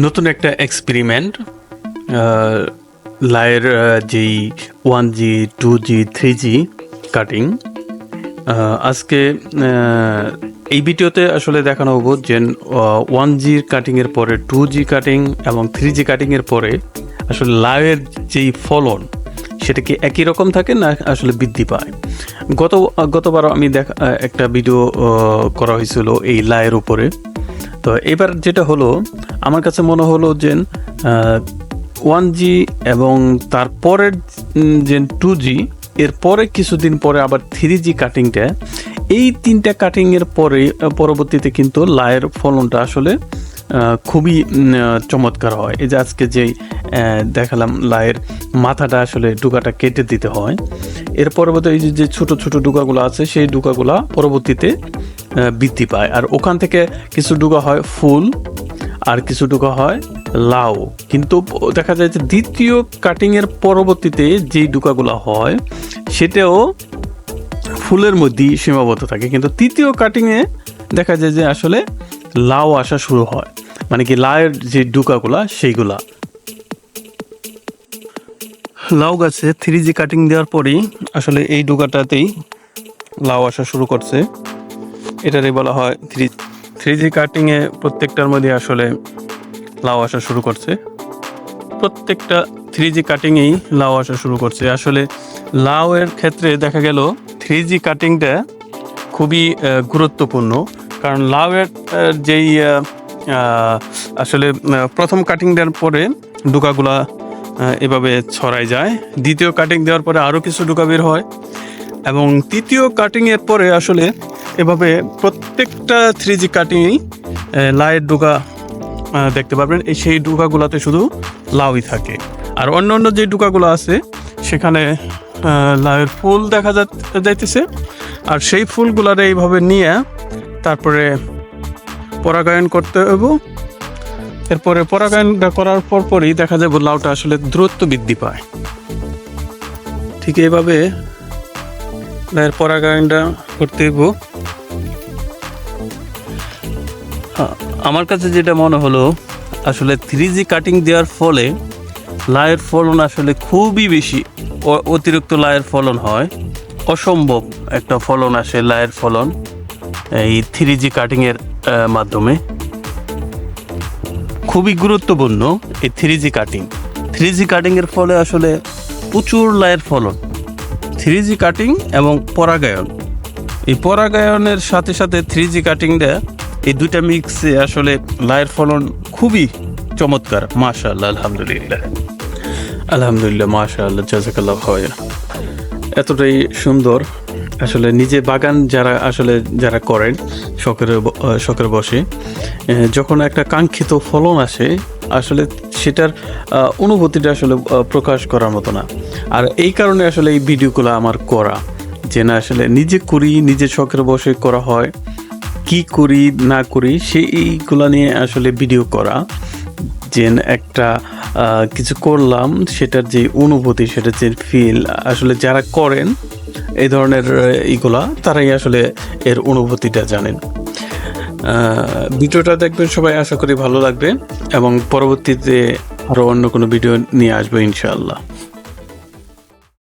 নতুন একটা এক্সপেরিমেন্ট লায়ের যেই one G two G three G cutting আজকে এই ভিডিওতে আসলে দেখানো হব যে ওয়ান জি কাটিংয়ের পরে টু জি কাটিং এবং থ্রি জি কাটিংয়ের পরে আসলে লায়ের যেই ফলন, সেটা কি একই রকম থাকে না আসলে বৃদ্ধি পায়? গত গতবার আমি দেখা একটা ভিডিও করা হয়েছিল এই লায়ের উপরে। তো এবার যেটা হলো, আমার কাছে মনে হলো যে ওয়ান জি এবং তারপরের যে টু জি এরপরে কিছুদিন পরে আবার থ্রি জি কাটিংটা এই তিনটা কাটিংয়ের পরে পরবর্তীতে কিন্তু লায়ের ফলনটা আসলে খুবই চমৎকার হয়। এই যে আজকে যেই দেখালাম লায়ের মাথাটা আসলে ডুকাটা কেটে দিতে হয়। এর পরবর্তী এই যে- ছোট ছোট ডুকাগুলো আছে, সেই ডুকাগুলা পরবর্তীতে বৃদ্ধি পায়। আর ওখান থেকে কিছু ডুকা হয় ফুল, আর কিছু ডুকা হয় লাউ। কিন্তু দেখা যায় যে দ্বিতীয় কাটিংয়ের পরবর্তীতে যেই ডুকাগুলো হয়, সেটাও ফুলের মধ্যেই সীমাবদ্ধ থাকে। কিন্তু তৃতীয় কাটিংয়ে দেখা যায় যে আসলে লাউ আসা শুরু হয়। মানে কি লাউয়ের যে ডুকাগুলা, সেইগুলা। লাউ গাছে থ্রি জি কাটিং দেওয়ার পরেই আসলে এই ডুকাটাতেই লাউ আসা শুরু করছে। এটারই বলা হয় থ্রি থ্রি জি কাটিংয়ে প্রত্যেকটার মধ্যে আসলে লাউ আসা শুরু করছে। প্রত্যেকটা থ্রি জি কাটিংয়েই লাউ আসা শুরু করছে। আসলে লাউয়ের ক্ষেত্রে দেখা গেল থ্রি জি কাটিংটা খুবই গুরুত্বপূর্ণ। কারণ লাউয়ের যেই আসলে প্রথম কাটিং দেওয়ার পরে ডুকাগুলা এভাবে ছড়াই যায়। দ্বিতীয় কাটিং দেওয়ার পরে আরও কিছু ডুকা বের হয়। এবং তৃতীয় কাটিংয়ের পরে আসলে এভাবে প্রত্যেকটা থ্রি জি কাটিংয়েই লাইয়ের ডুকা দেখতে পাবেন এই সেই ডুকাগুলোতে শুধু লাউই থাকে। আর অন্য অন্য যে ডুকাগুলো আছে, সেখানে লাউয়ের ফুল দেখা যাইতেছে। আর সেই ফুলগুলারে এইভাবে নিয়ে তারপরে পরাগায়ন করতে হবে এরপরে পরাগায়নটা করার পর পরই দেখা যাবে লাউটা আসলে দ্রুত বৃদ্ধি পায়। ঠিক এইভাবে লাউয়ের পরাগায়নটা করতে হইব। আমার কাছে যেটা মনে হলো, আসলে থ্রি জি কাটিং দেওয়ার ফলে লায়ের ফলন আসলে খুবই বেশি। অতিরিক্ত লায়ের ফলন হয়। অসম্ভব একটা ফলন আসে লায়ের ফলন এই থ্রি জি কাটিংয়ের মাধ্যমে। খুবই গুরুত্বপূর্ণ এই three G cutting three G কাটিংয়ের ফলে আসলে প্রচুর লায়ের ফলন। থ্রি জি কাটিং এবং পরাগায়ন। এই পরাগায়নের সাথে সাথে থ্রি জি কাটিংটা এই দুইটা মিক্সে আসলে লায়ের ফলন খুবই চমৎকার। মাশাআল্লাহ, আলহামদুলিল্লাহ। আলহামদুলিল্লাহ, মাশাআল্লাহ, জাজাকাল্লাহ হয় এতটাই সুন্দর। আসলে নিজে বাগান যারা আসলে যারা করেন, শখের শখের বসে যখন একটা কাঙ্ক্ষিত ফলন আসে, আসলে সেটার অনুভূতিটা আসলে প্রকাশ করার মতো না। আর এই কারণে আসলে এই ভিডিওগুলো আমার করা, যে না আসলে নিজে করি, নিজে শখের বসে করা হয়, কি করি, না করি, সেইগুলো নিয়ে আসলে ভিডিও করা। যে একটা কিছু করলাম, সেটার যে অনুভূতি, সেটার যে ফিল আসলে যারা করেন, এই ধরনের ইগুলা তারাই আসলে এর অনুভূতিটা জানেন। ভিডিওটা দেখবেন সবাই, আশা করি ভালো লাগবে এবং পরবর্তীতে আরও অন্য কোনো ভিডিও নিয়ে আসব ইনশাআল্লাহ।